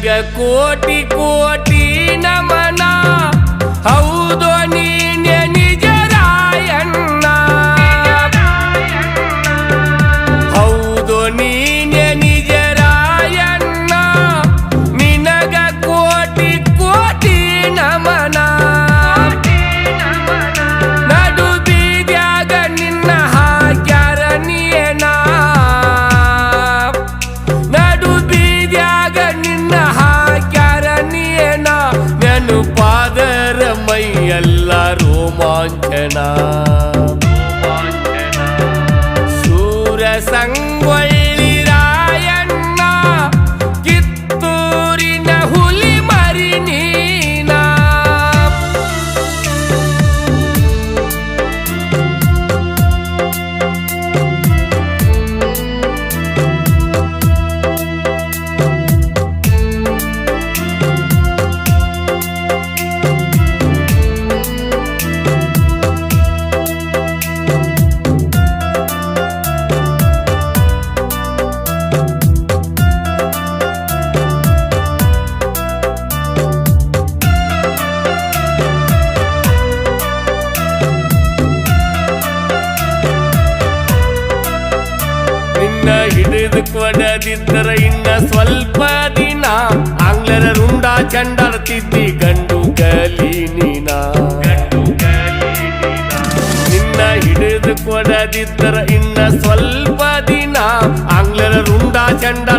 ನಿನಗ ಕೋಟಿ ಕೋಟಿ ನಮನ. ಹೌದು ನೀನೆ ನಿಜ ರಾಯಣ್ಣ ಹೌದು ನೀನೆ ರೋಮಾಂಚನ ಶೂರ ಸಂಗೊಳ್ಳಿ ನಿನ್ನ ಹಿಡಿದು ಕೊಡದಿದ್ದರ ಇನ್ನ ಸ್ವಲ್ಪ ದಿನ ಆಂಗ್ಲರ ರುಂಡ ಚಂಡಾಡ್ತಿದ್ದಿ ಗಂಡು ಕಲಿನ ನೀನ ನಿನ್ನ ಹಿಡಿದು ಕೊಡದಿದ್ದರೆ ಇನ್ನ ಸ್ವಲ್ಪ ದಿನ ಆಂಗ್ಲರ ರುಂಡ ಚಂಡಾಡ್ತಿದ್ದಿ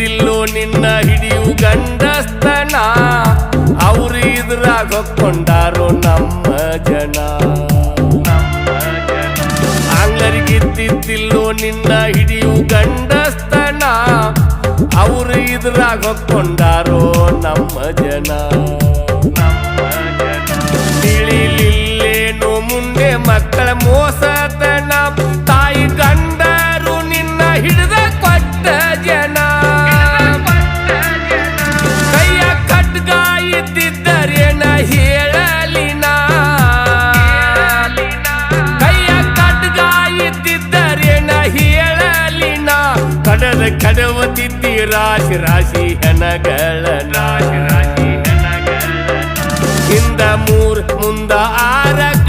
ಆಂಗ್ಲರಿಗಿದ್ದಿದ್ದಿಲ್ಲೋ ನಿನ್ನ ಹಿಡಿಯು ಗಂಡಸ್ತನ ಅವ್ರು ಇದ್ರಾಗ ಹೊಕ್ಕೊಂಡಾರೋ ನಮ್ಮ ಜನ. ಆಂಗ್ಲರಿಗಿತ್ತಿತ್ತಿಲ್ಲೋ ನಿನ್ನ ಹಿಡಿಯು ಗಂಡಸ್ತನ ಅವ್ರು ಇದ್ರಾಗ ಹೊಕ್ಕೊಂಡಾರೋ ನಮ್ಮ ಜನ. ತಿಳಿಲಿಲ್ಲೇನು ಮುಂದೆ ಮಕ್ಕಳ ಮೋಸತನ ಕಡವತಿದ್ದಿ ರಾಶಿ ರಾಶಿ ಹೆಣಗಳ. ಹಿಂದ ಮೂರ್ ಮುಂದ ಆರಕಡಿ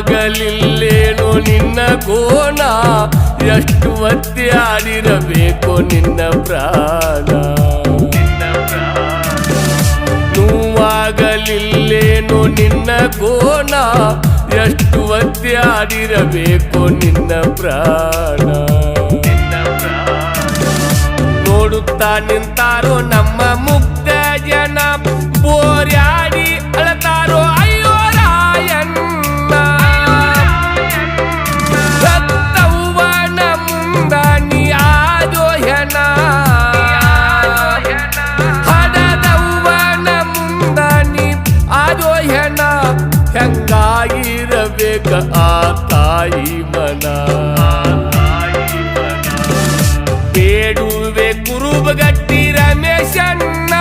ನೋವಾಗಲಿಲ್ಲೇನು ನಿನ್ನ ಕೋಣ ಎಷ್ಟು ಒತ್ತಿ ಆಡಿರಬೇಕು ನಿನ್ನ ಪ್ರಾಣ? ನೋವಾಗಲಿಲ್ಲೇನು ನಿನ್ನ ಕೋಣ ಎಷ್ಟು ಒತ್ತಿ ಆಡಿರಬೇಕು ನಿನ್ನ ಪ್ರಾಣ? ನೋಡುತ್ತಾ ನಿಂತಾರೋ ನಮ್ಮ ಮುಕ್ತ ಜನ? ಬೋರ್ಯಾಡಿ ಆ ತಾಯಿ ಮನ. ಬೇಡುವೆ ಕುರುಬಗಟ್ಟಿ ರಮೇಶಣ್ಣ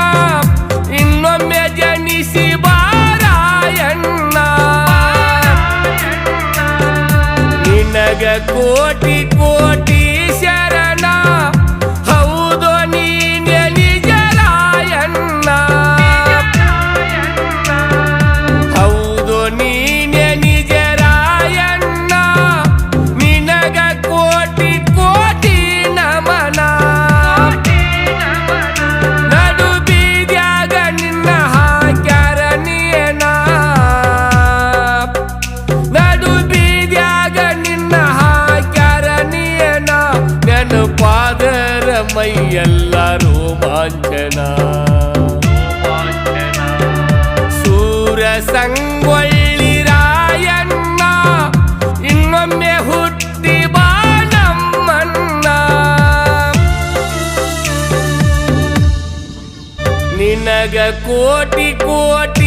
ಇನ್ನೊಮ್ಮೆ ಜನಿಸಿ ಬಾರಾಯಣ್ಣ. ನಿನಗ ಕೋಟಿ ಕೋಟಿ ಮೈಯೆಲ್ಲ ರೋಮಾಂಚನ ಸೂರ್ಯ ಸಂಗೊಳ್ಳಿ ರಾಯಣ್ಣ ಇನ್ನೊಮ್ಮೆ ಹುಟ್ಟಿ ಬಾನಮ್ಮನ್ನ ನಿನಗ ಕೋಟಿ ಕೋಟಿ